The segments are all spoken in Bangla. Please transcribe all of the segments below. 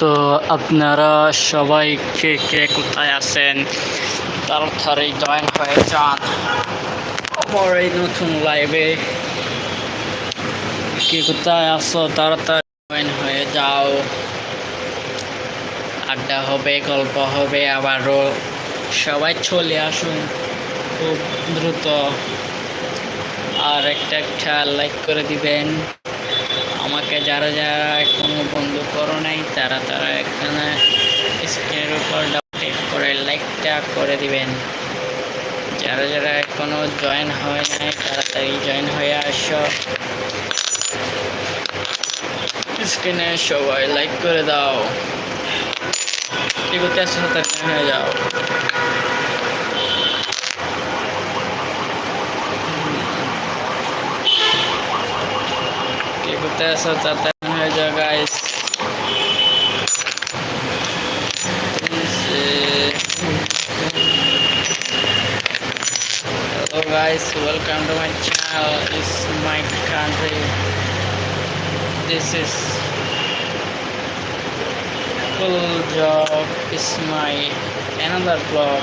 তো আপনারা সবাই কে কে কোথায় আছেন? তাড়াতাড়ি জয়েন হয়ে যান। আমার এই নতুন লাইভে কে কোথায় আসো তাড়াতাড়ি জয়েন হয়ে যাও। আড্ডা হবে, গল্প হবে, আবারও সবাই চলে আসুন খুব দ্রুত। আর একটা একটা লাইক করে দিবেন। আমাকে যারা যারা এখনও বন্ধু করো নাই, তারা তারা এখানে স্ক্রিনের উপর ক্লিক করে লাইকটা করে দিবেন। যারা যারা এখনও জয়েন হয় নাই, তাড়াতাড়ি জয়েন হয়ে আসো। স্ক্রিনে সবাই লাইক করে দাও। আসছো তাড়াতাড়ি হয়ে যাও। ऐसा चाहता है जाएगा इस hello guys welcome to my channel is my country this is full job is my another blog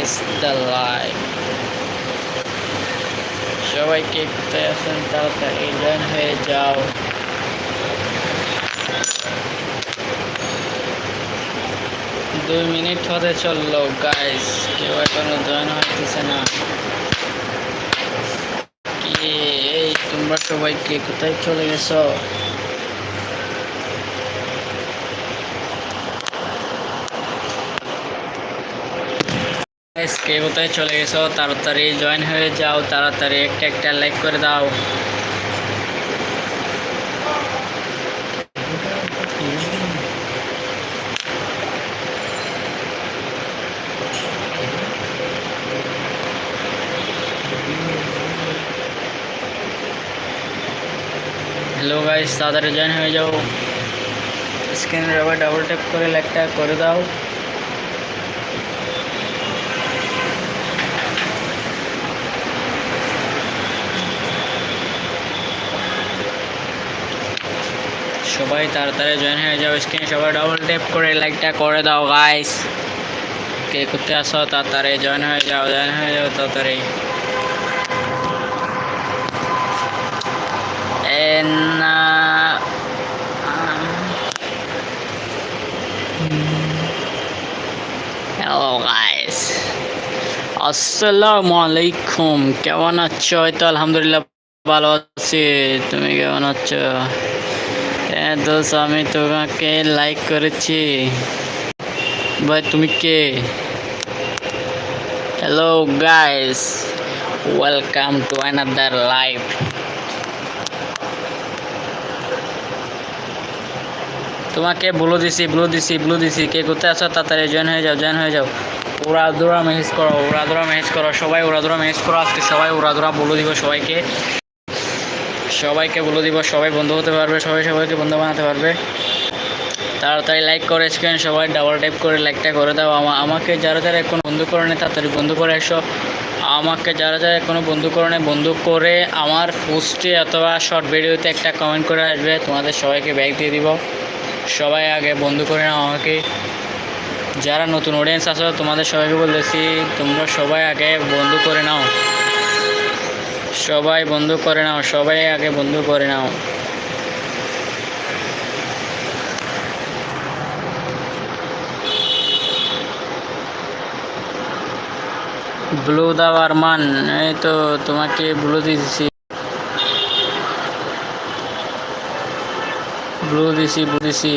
is the life সবাইকে কোথায় আছেন তাড়াতাড়ি জয়েন হয়ে যাও। দুই মিনিট হতে চলল গাইস কেউ এখনও জয়েন হইতেছে না। কি, এই, তোমরা সবাইকে কোথায় চলে গেছো? Guys, কে কোথায় চলে গেছো তাড়াতাড়ি জয়েন হয়ে যাও তাড়াতাড়ি একটা একটা লাইক করে দাও। হ্যালো গাইস তাড়াতাড়ি জয়েন হয়ে যাও। স্ক্রিনের আবার ডাবল ট্যাপ করে লাইকটা করে দাও। সবাই তাড়াতাড়ি জয়েন হয়ে যাও স্ক্রিনে সবাই ডাবল ট্যাপ করে লাইকটা করে দাও গাইস কে করতে আসো তাড়াতাড়ি জয়েন হয়ে যাও জয়েন হয়ে যাও, তাড়াতাড়ি। হ্যালো গাইস আসসালামু আলাইকুম কেমন আছো? এই তো আলহামদুলিল্লাহ, ভালো আছি। তুমি কেমন আছো? হ্যাঁ আমি তোমাকে লাইক করেছি। ভাই, তুমি কে? Hello guys welcome to another life তোমাকে ব্লু দিছি ব্লু দিছি ব্লু দিছি। কে কোথায় আছো? তাড়াতাড়ি জয়েন হয়ে যাও জয়েন হয়ে যাও। উড়াদুরা মেহেজ করো উড়াদুরা মেহেজ করো। সবাই উড়াদুরা মেসেজ করো। আজকে সবাই উড়াদুরা বলে দিব সবাইকে। সবাইকে বলে দিব, সবাই বন্ধু হতে পারবে, সবাই সবাইকে বন্ধু বানাতে পারবে। তাড়াতাড়ি লাইক করে স্ক্রিন সবাই ডাবল টাইপ করে লাইকটা করে দাও। আমা- আমাকে যারা যারা এখন বন্ধু করে নেই, তাড়াতাড়ি বন্ধু করে এসো। আমাকে যারা যারা কোনো বন্ধু করে নেই, বন্ধু করে আমার পোস্টে অথবা শর্ট ভিডিওতে একটা কমেন্ট করে আসবে। তোমাদের সবাইকে ব্যাগ দিয়ে দিব। সবাই আগে বন্ধু করে নাও আমাকে। যারা নতুন অডিয়েন্স আছো, তোমাদের সবাইকে বলতেছি, তোমরা সবাই আগে বন্ধু করে নাও। সবাই বন্ধু করে নাও, সবাই আগে বন্ধু করে নাও। ব্লু দাও আরমান এই তো তোমাকে ব্লু দিয়েছি। ব্লু দিছি ব্লু দিছি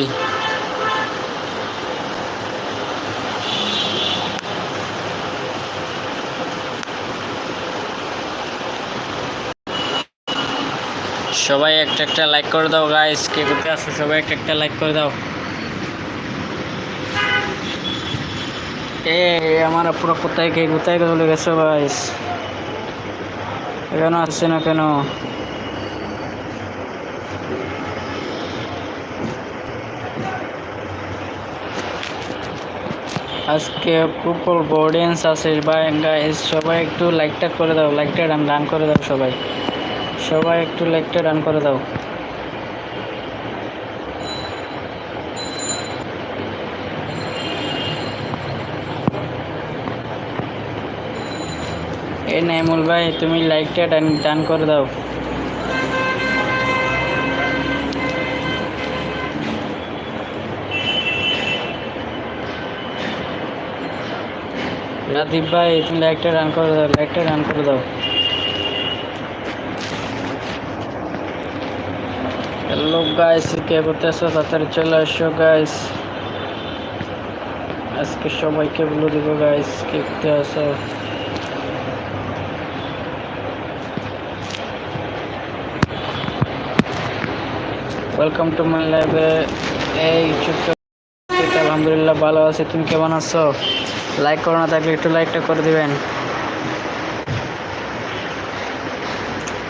সবাই একটা একটা লাইক করে দাও গাইস কে করতে আসো সবাই একটা একটা লাইক করে দাও। এ আমার পুরো কোথায়, কে কোথায় চলে গেছো গাইস কেন আসছে না কেন? আজকে খুব অডিয়েন্স আছে বা গাইস সবাই একটু লাইকটা করে দাও লাইকটা ডান করে দাও সবাই। সবাই একটু লাইকটা রান করে দাও। এ নাইমুল ভাই, তুমি লাইকটা ডান ডান করে দাও। রাদীপ ভাই, তুমি লাইকটা রান করে দাও লাইকটা রান করে দাও। হ্যালো গাইস, কে করতেছো? তাড়াতাড়ি চলে আসো গাইস। আজকে সবাইকে বলে দিব গাইস, কে করতে আসো ওয়েলকাম টু মাই লাইভে এই ছোট্ট আলহামদুলিল্লাহ ভালো আছে। তুমি কেমন আছো? লাইক করো না, থাকলে একটু লাইকটা করে দিবেন।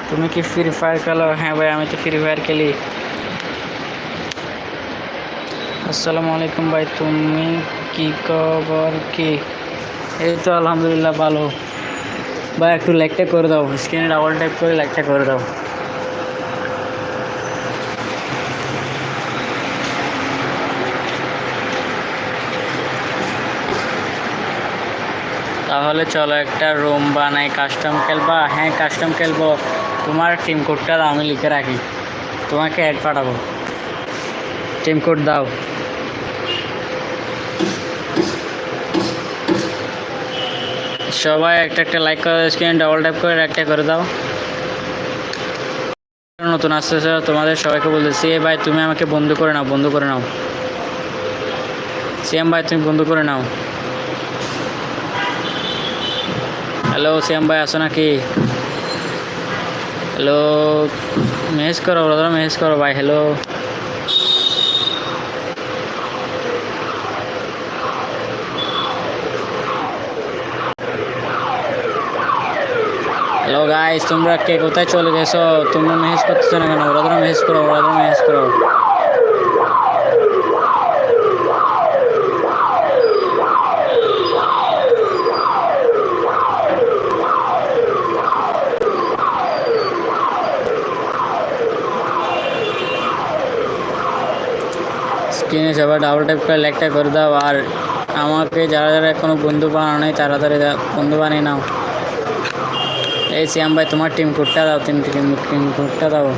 তুমি কি ফ্রি ফায়ার খেলো? হ্যাঁ ভাই, আমি তো ফ্রি ফায়ার খেলি। আসসালামু আলাইকুম ভাই, তুমি কি খবর কি? এই তো আলহামদুলিল্লাহ ভালো। ভাই, একটু লাইকটা করে দাও স্ক্রিনে ডাবল টাইপ করে লাইকটা করে দাও। তাহলে চলো একটা রুম বানাই কাস্টম খেলবা? হ্যাঁ কাস্টম খেলব। তোমার টিম কোডটা আমি লিখে রাখি। তোমাকে অ্যাড পাঠাবো। টিম কোড দাও। সবাই একটা একটা লাইক করে স্ক্রিন ডাবল ট্যাপ করে একটা করে দাও। নতুন আসতেছে, তোমাদের সবাইকে বলতেছি, এ ভাই, তুমি আমাকে বন্ধু করে নাও, বন্ধু করে নাও। সিএম ভাই, তুমি বন্ধু করে নাও। হ্যালো শ্যাম ভাই আসো নাকি? হ্যালো মেসেজ করো দাদা মেসেজ করো ভাই, হ্যালো। হ্যালো গাইস তোমরা কে? কোথায় চলে গেছো? তোমরা মেসেজ করতেছো না কেন? ওরা ধরো মেসেজ করো, ওরা ধরো মেসেজ করো। স্ক্রিনে সবাই ডাবল ট্যাপ করে লাইকটা করে দাও, আর আমাকে যারা যারা এখনও বন্ধু বানানো নেই, তাড়াতাড়ি বন্ধু বানিয়ে নাও। এই শ্যাম ভাই তোমার টিম কোডটা দাও তিন টিম টিম কোডটা দাও।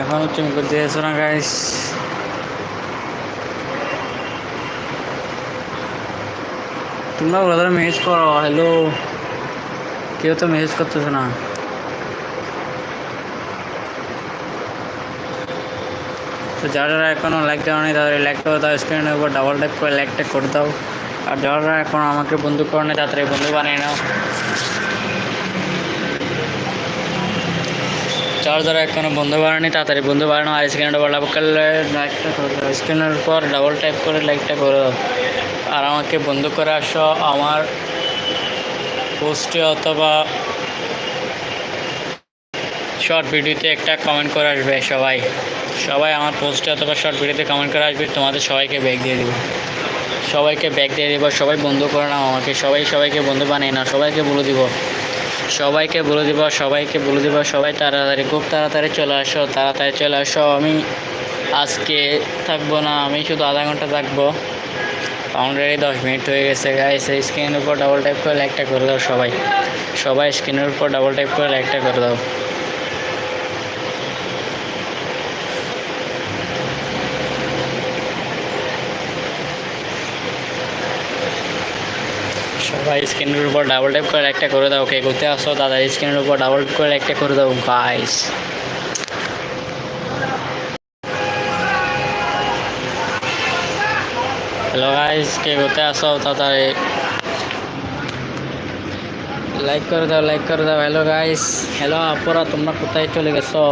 এখনও টিম কোড দিয়েছ না গাইস তোমরা ওরা মেসেজ করো হ্যালো কেউ তো মেসেজ করতেছে না। তো যারা এখনও লাইক দেওয়া নেই তাদের লাইক করে দাও স্ক্রিনের উপর ডাবল ট্যাপ করে লাইকটা করে দাও। আর যারা এখনও আমাকে বন্ধু করে নেই তাড়াতাড়ি বন্ধু বানিয়ে নাও। যারা যারা এখনও বন্ধু বানানি তাড়াতাড়ি বন্ধু বানানো আর স্ক্রিনের উপর ডাবল করলে লাইকটা করে দাও। স্ক্রিনের উপর ডাবল টাইপ করে লাইকটা করে দাও। আর আমাকে বন্ধু করে আসো আমার পোস্টে অথবা শর্ট ভিডিওতে একটা কমেন্ট করে আসবে সবাই। সবাই আমার পোস্টে অথবা শর্ট ভিডিওতে কমেন্ট করে আসবে, তোমাদের সবাইকে ব্যাগ দিয়ে দেবো। সবাইকে ব্যাগ দিয়ে দেবো, সবাই বন্ধু করে নাও আমাকে, সবাই সবাইকে বন্ধু বানিয়ে নাও, সবাইকে বলে দিব। সবাইকে বলে দিব, সবাইকে বলে দিব, সবাই তাড়াতাড়ি, খুব তাড়াতাড়ি চলে আসো, তাড়াতাড়ি চলে আসো। আমি আজকে থাকব না, আমি শুধু আধা ঘণ্টা থাকব। অলরেডি দশ মিনিট হয়ে গেছে গাইস স্ক্রিনের উপর ডাবল টাইপ করে লাইকটা করে দাও সবাই। সবাই স্ক্রিনের উপর ডাবল টাইপ করে লাইকটা করে দাও। সবাই স্ক্রিনের উপর ডাবল টাইপ করে একটা করে দাও, কে করতে আসো দাদা স্ক্রিনের উপর ডাবল করে একটা করে দাও গাইস হ্যালো গাইস কে করতে আসো তাড়াতাড়ি লাইক করে দাও লাইক করে দাও। হ্যালো গাইস হ্যালো আপুরা, তোমরা কোথায় চলে গেছো?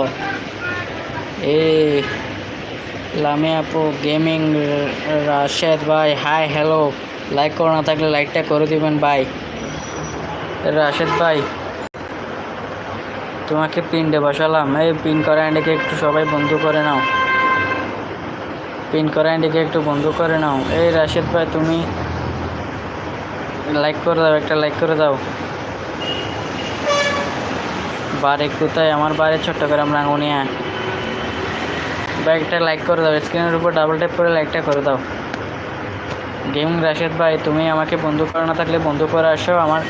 এ, লামে আপু গেমিং রাশেদ ভাই হাই হ্যালো লাইক করো না থাকলে লাইকটা করে দিবেন ভাই রাশেদ ভাই। তোমাকে পিনডে বসালাম। এই পিন করা আইডিকে একটু সবাই বন্ধু করে নাও। পিন করা আইডিকে একটু বন্ধু করে নাও। এই রাশেদ ভাই, তুমি লাইক করে দাও, একটা লাইক করে দাও। বাড়ি কোথায়? আমার বাড়ি চট্টগ্রাম, রাঙ্গুনিয়া। ভাই একটা লাইক করে দাও। স্ক্রিনের উপর ডাবল ট্যাপ করে লাইকটা করে দাও। গেমিং রাশেদ ভাই, তুমি আমাকে বন্ধু করে না থাকলে বন্ধু করে আসো, আমার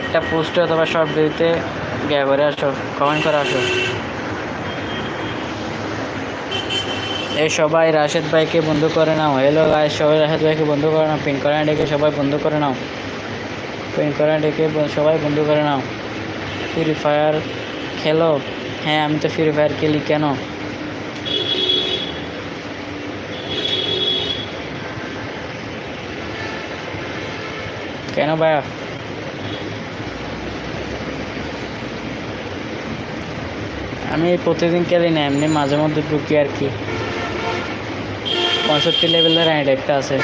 একটা পোস্ট অথবা শর্ট ভিডিওতে গিয়ে করে আসো, কমেন্ট করে আসো। এ সবাই, রাশেদ ভাইকে বন্ধু করে নাও। হ্যালো গাই সবাই, রাশেদ ভাইকে বন্ধু করে নাও। পিন করে ডেকে সবাই বন্ধু করে নাও। পিন করে ডেকে সবাই বন্ধু করে নাও। ফ্রি ফায়ার খেলো? হ্যাঁ আমি তো ফ্রি ফায়ার খেলি, কেন? কেন ভাইয়া? আমি প্রতিদিন খেলি না, এমনি মাঝে মধ্যে ঢুকি আর কি। পঁয়ষট্টি লেভেলের রাইড একটা আছে।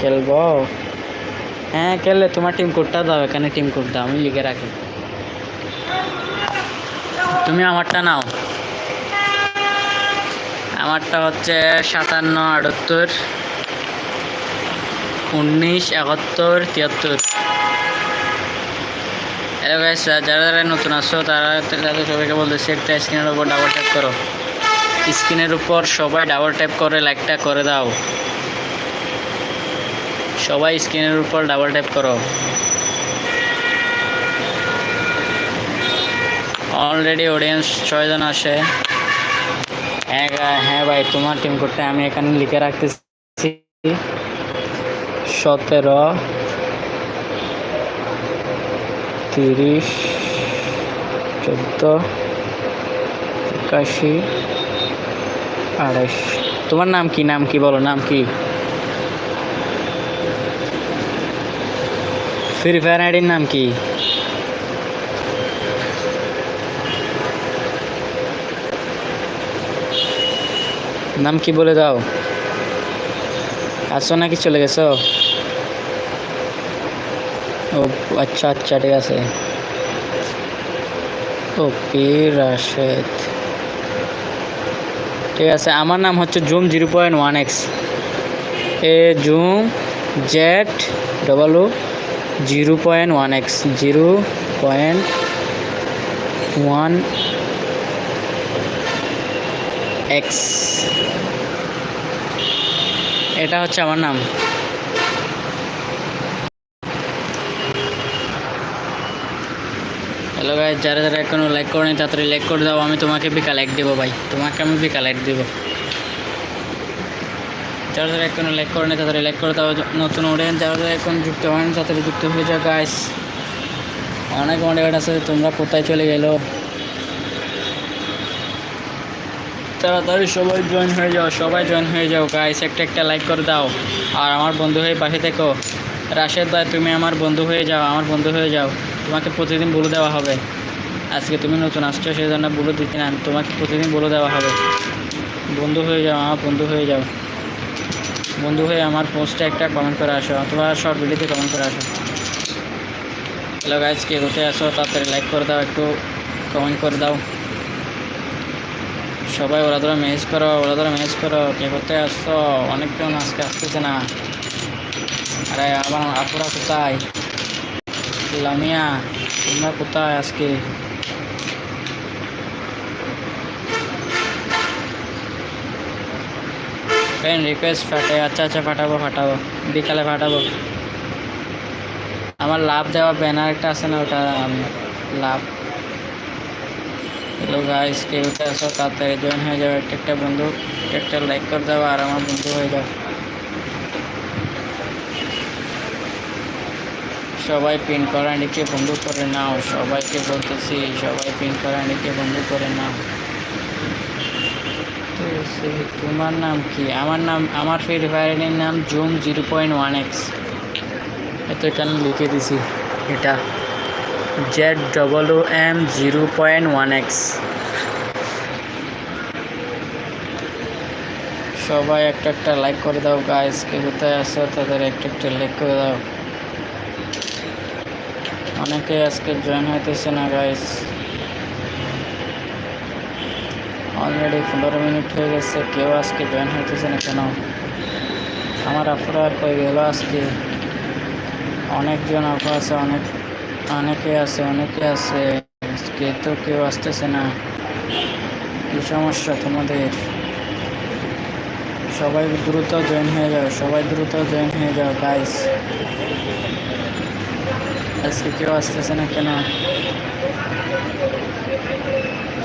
খেলব? হ্যাঁ খেললে তোমার টিম কোডটা দাও, এখানে টিম কোড দাও, আমি লিখে রাখি। তুমি আমারটা নাও। আমারটা হচ্ছে সাতান্ন আটাত্তর। উনিশ, একাত্তর, তিয়াত্তর। হ্যালো গাইস যারা যারা নতুন আসছো তারা তাদের সবাইকে বলতেছি, একটা স্ক্রিনের উপর ডাবল ট্যাপ করো। স্ক্রিনের উপর সবাই ডাবল ট্যাপ করে লাইকটা করে দাও। সবাই স্ক্রিনের উপর ডাবল ট্যাপ করো। অলরেডি অডিয়েন্স ছয়জন আসে হ্যাঁ হ্যাঁ ভাই, তোমার টিম করতে আমি এখানে লিখে রাখতেছি। সতেরো, তিরিশ, চোদ্দ, একাশি, আড়াইশ। তোমার নাম কি? নাম কি বলো? নাম কি? ফ্রি ফায়ার আইডির নাম কি? নাম কি বলে দাও? আসো নাকি চলে গেছো? ও আচ্ছা আচ্ছা ঠিক আছে। ও, পি রাশেদ। ঠিক আছে, আমার নাম হচ্ছে zoom zero point one X. এ zoom Z double zero point one X, zero point one X. এটা হচ্ছে আমার নাম। হ্যালো গাইজ যারা যারা এখনও লাইক করেনি, তাড়াতাড়ি লাইক করে দাও, আমি তোমাকে বিকা লাইক দেবো ভাই। তোমাকে আমি বিকা লাইক দেবো। যারা যারা এখনও লাইক করেনি, তাড়াতাড়ি লাইক করে দাও। নতুন অডিয়েন্স যারা যারা এখন যুক্ত হয়নি, তাড়াতাড়ি যুক্ত হয়ে যাও গাইস অনেক অডিয়েন্স আছে, তোমরা কোথায় চলে গেলো? তাড়াতাড়ি সবাই জয়েন হয়ে যাও, সবাই জয়েন হয়ে যাও গাইস একটা একটা লাইক করে দাও। আর আমার বন্ধু হয়ে পাশে থেকো। রাশেদ ভাই, তুমি আমার বন্ধু হয়ে যাও, আমার বন্ধু হয়ে যাও। তোমাকে প্রতিদিন বলে দেওয়া হবে। আজকে তুমি নতুন আসছো সেই জন্য বলে দিচ্ছি না, তোমাকে প্রতিদিন বলে দেওয়া হবে। বন্ধু হয়ে যাও, আমার বন্ধু হয়ে যাও। বন্ধু হয়ে আমার পোস্টে একটা কমেন্ট করে আসো, অথবা শর্ট ভিডিওতে কমেন্ট করে আসো। হ্যালো গাইজ কে কোথায় আসো তাড়াতাড়ি লাইক করে দাও, একটু কমেন্ট করে দাও। সবাই ওরা ধরে মেসেজ করো, ওরা ধরে মেসেজ করো। কে করতে আসছো? অনেকজন আজকে আসতেছে না। আরে, আমার আপুরা কোথায়? লামিয়া, তোমরা কোথায় আজকে? ফ্রেন্ড রিকোয়েস্ট ফাটে আচ্ছা আচ্ছা ফাটাবো ফাটাবো। বিকালে ফাটাবো। আমার লাভ দেওয়া ব্যানার একটা আছে না, ওটা লাভ হ্যালো গাইস কেউ আসো তাড়াতাড়ি জয়েন হয়ে যাবে একটা একটা বন্ধু, একটা লাইক করে দাও আর আমার বন্ধু হয়ে যাও। সবাই পিন করানিকে বন্ধু করে নাও। সবাইকে বলতেছি, সবাই পিন করানিকে বন্ধু করে নাও। তোমার নাম কি? আমার নাম আমার ফ্রি ফায়ারের নাম zoom zero point one X এত এখানে লিখে দিছি। এটা। Z double M zero point one X সবাই একটা একটা লাইক করে দাও গাইস কে কোথায় আসো তাদের একটা একটা লাইক করে দাও। অনেকে আজকে জয়েন হইতেছে না গাইস অলরেডি পনেরো মিনিট হয়ে গেছে, কেউ আজকে জয়েন হইতেছে না কেন? আমার আপুরা কই গেল আজকে? অনেকজন আপু আছে, অনেক অনেকে আছে অনেকে আছে। আজকে তো কেউ আসতেছে না। কি সমস্যা তোমাদের? সবাই দ্রুত জয়েন হয়ে যাও, সবাই দ্রুত জয়েন হয়ে যাও গাইস আজকে কেউ আসতেছে না কেন?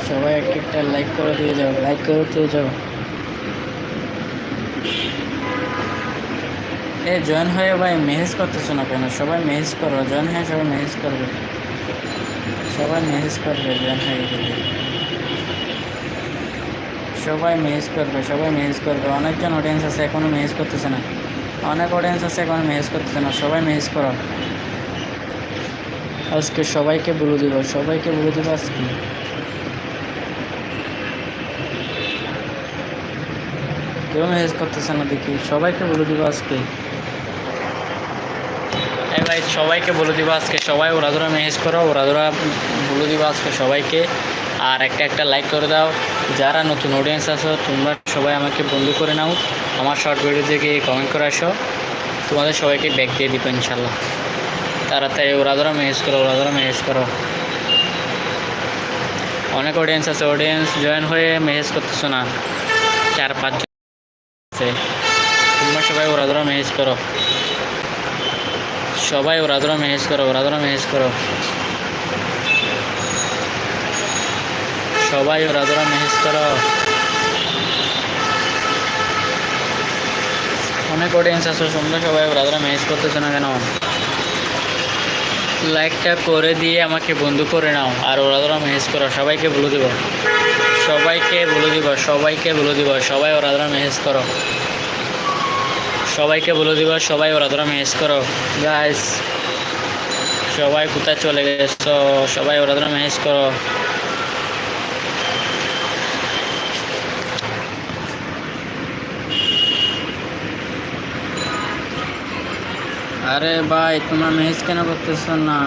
সবাই একটা একটা লাইক করে দিয়ে যাও লাইক করে দিয়ে যাও। এ, জয়েন হয়ে ভাই মেসেজ করতেছো না কেন? সবাই মেসেজ করো, জয়েন হয়ে সবাই মেসেজ করবে। সবাই মেসেজ করবে, জয়েন হয়ে গেলে। সবাই মেসেজ করবে, সবাই মেসেজ করবে। অনেকজন অডিয়েন্স আছে, এখনও মেসেজ করতেছে না। অনেক অডিয়েন্স আছে, এখনও মেসেজ করতেছে না। সবাই মেসেজ করো। আজকে সবাইকে বলে দিব, সবাইকে বলে দিব আজকে। কেউ মেসেজ করতেছে না দেখি, সবাইকে বলে দিব আজকে। এই সবাইকে বলে দিব আজকে সবাই, ওরা ধরা মেসেজ করো, ওরা ধরা বলে দিব আজকে সবাইকে। আর একটা একটা লাইক করে দাও। যারা নতুন অডিয়েন্স আছো, তোমরা সবাই আমাকে বন্ধু করে নাও। আমার শর্ট ভিডিও থেকে কমেন্ট করে আসো। তোমাদের সবাইকে ব্যাক দিয়ে দিব ইনশাল্লাহ। তাড়াতাড়ি ওরা ধরা মেসেজ করো, ওরা ধরা মেসেজ করো। অনেক অডিয়েন্স আছে অডিয়েন্স জয়েন হয়ে মেসেজ করতেছো না। চার পাঁচজন আছে। তোমরা সবাই ওরা ধরা মেসেজ করো। সবাই ওরা মেসেজ করো, ওরা মেসেজ করো। সবাই ওরা মেসেজ করো। অনেক অডিয়েন্স আছে, তোমরা সবাই ওরা মেসেজ করতেছো না কেন? লাইকটা করে দিয়ে আমাকে বন্ধু করে নাও, আর ওরা মেসেজ করো, সবাইকে বলে দিব। সবাইকে বলে দিব, সবাইকে বলে দিব, সবাই ওরা মেসেজ করো। সবাইকে বলে দিব, সবাই ওরা ধরা মেসেজ করো। গাইস সবাই কোথায় চলে গেছো? সবাই ওরা ধরা মেসেজ করো। আরে ভাই, তোমরা মেহেজ কেন করতেছো না?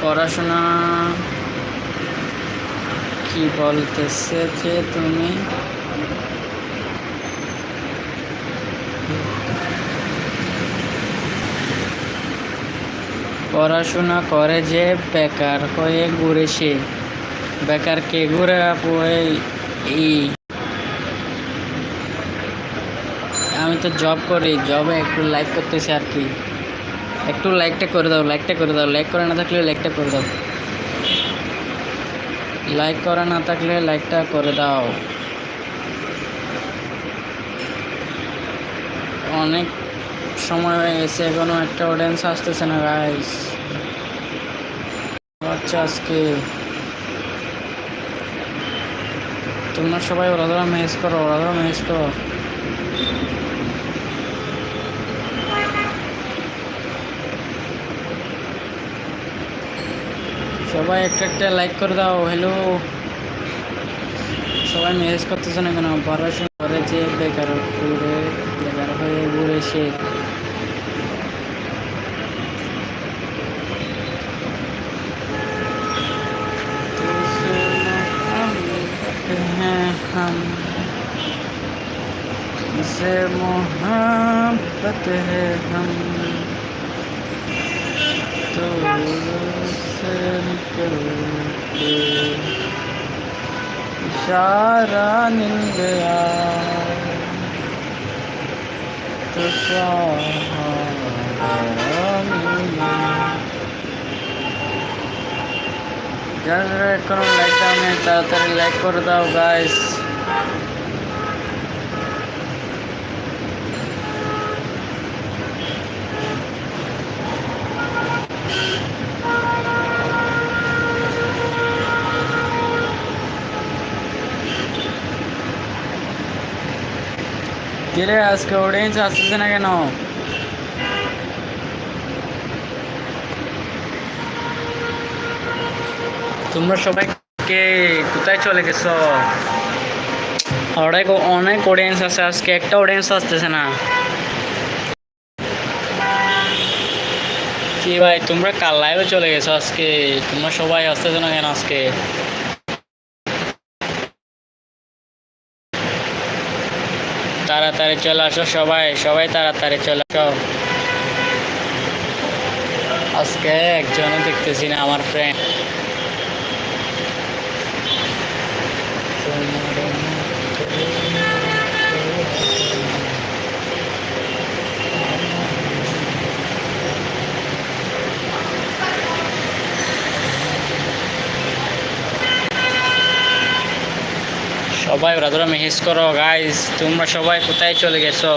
পড়াশোনা কি বলতেছে যে তুমি? পড়াশোনা করে যে বেকার হয়ে ঘুরে সে বেকার কে ঘুরে এই আমি তো জব করি জবে একটু লাইক করতেছি আর কি। একটু লাইকটা করে দাও লাইকটা করে দাও। লাইক করে না থাকলে লাইকটা করে দাও। লাইক করা না থাকলে লাইকটা করে দাও। অনেক সময় হয়ে গেছে এখনও একটা অডিয়েন্স আসতেছে না গাইস আচ্ছা আজকে তোমরা সবাই ওরা ধরা মেসেজ করো, ওরা ধরা মেসেজ করো। সবাই একটা একটা লাইক করে দাও হ্যালো সবাই মেসেজ করতেছে না কেন? পড়াশোনা করে যে বেকার ঘুরে, বেকার হয়ে ঘুরে সে। हम। से मोहब्बत है हम। तो से निकल के इशारा मिल गया तो जल्द करो लाइक डाउन है तारा लाइक कर दो गाइस করে আজকে অডিয়েন্স আসতেছে না কেন? তোমরা সবাইকে কোথায় চলে গেছো? অনেক অনেক অডিয়েন্স আছে, আজকে একটা অডিয়েন্স আসতেছে না। কি ভাই, তোমরা কাল লাইভে চলে গেছো আজকে? তোমরা সবাই আসতেছে না কেন আজকে? তাড়াতাড়ি চলে আসো সবাই সবাই তাড়াতাড়ি চলে আসো। আজকে একজনও দেখতেছি না, আমার ফ্রেন্ড সবাই ওরা ধরো মেহেজ করো গাইস তোমরা সবাই কোথায় চলে গেছো?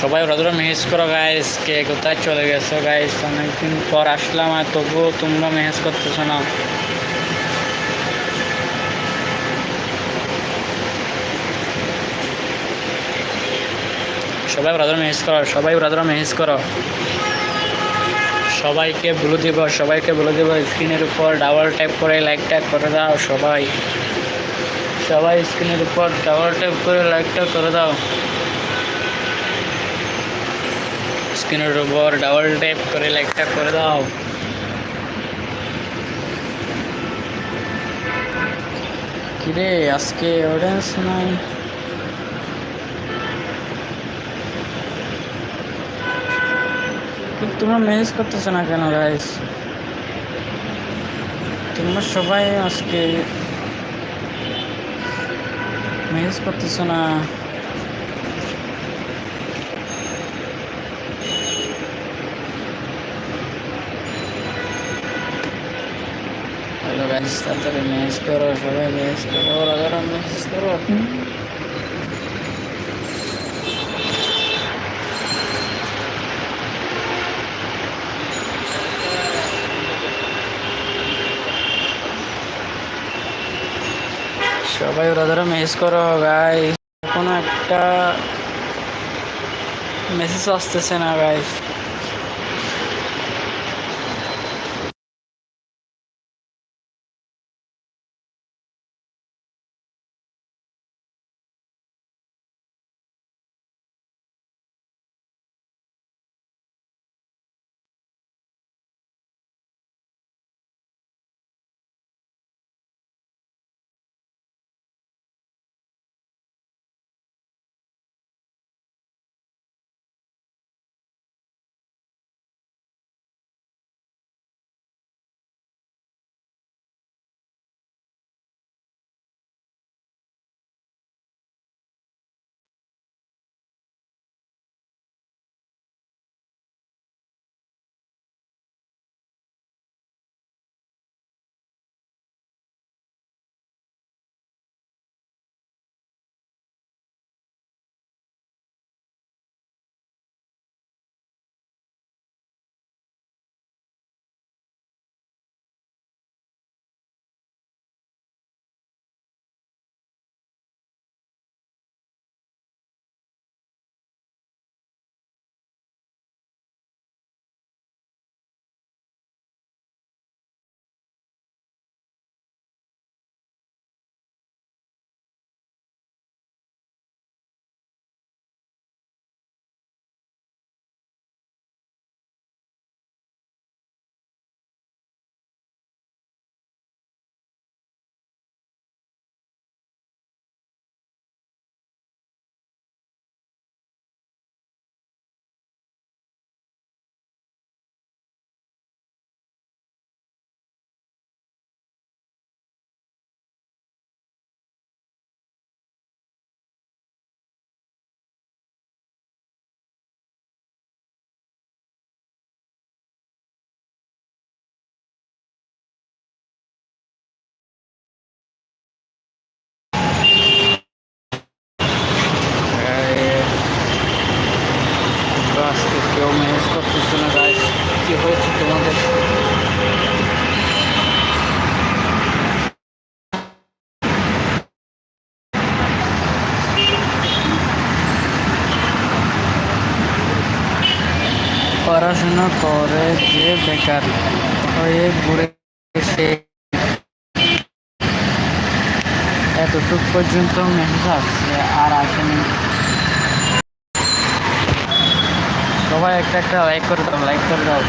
সবাই ওরা মেহেজ করো গাইস কে কোথায় চলে গেছো গাইস অনেকদিন পর আসলাম আর তবুও তোমরা মেহেজ করতেছো না। সবাই ব্রাদার মেহেজ করো, সবাই ব্রাদার মেহেজ করো। সবাইকে বলে দিব, সবাইকে বলে দিব স্ক্রিনের উপর ডাবল ট্যাপ করে লাইক ট্যাপ করে দাও সবাই। সবাই স্ক্রিনের উপর ডাবল ট্যাপ করে লাইক ট্যাপ করে দাও। স্ক্রিনের উপর ডাবল ট্যাপ করে লাইক ট্যাপ করে দাও। কিরে, আজকে অডিয়েন্স নাই। তোমরা মেসেজ করতেছো না কেন গাইস তোমরা সবাই আজকে মেসেজ করতেছো না। হ্যালো গাইস তাড়াতাড়ি মেসেজ করো, সবাই মেসেজ করো, ওরা মেসেজ করো। সবাই ওরা ধরো মেসেজ করো গাই কোনো একটা মেসেজ আসতেছে না গাই বেকার। হয়ে ঘুরে সে এতটুক পর্যন্ত মেসেজ আসছে, আর আসেনি। সবাই একটা একটা লাইক করে দাও লাইক করে দাও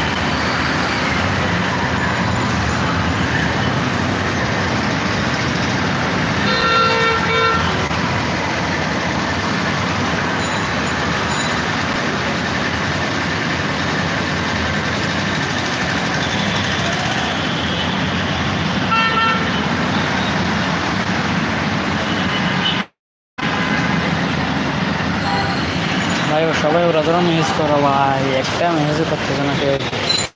ভাই সবাই ওরা ধরো মেসেজ করো ভাই একটা মেসেজ করতেছে না কেউ।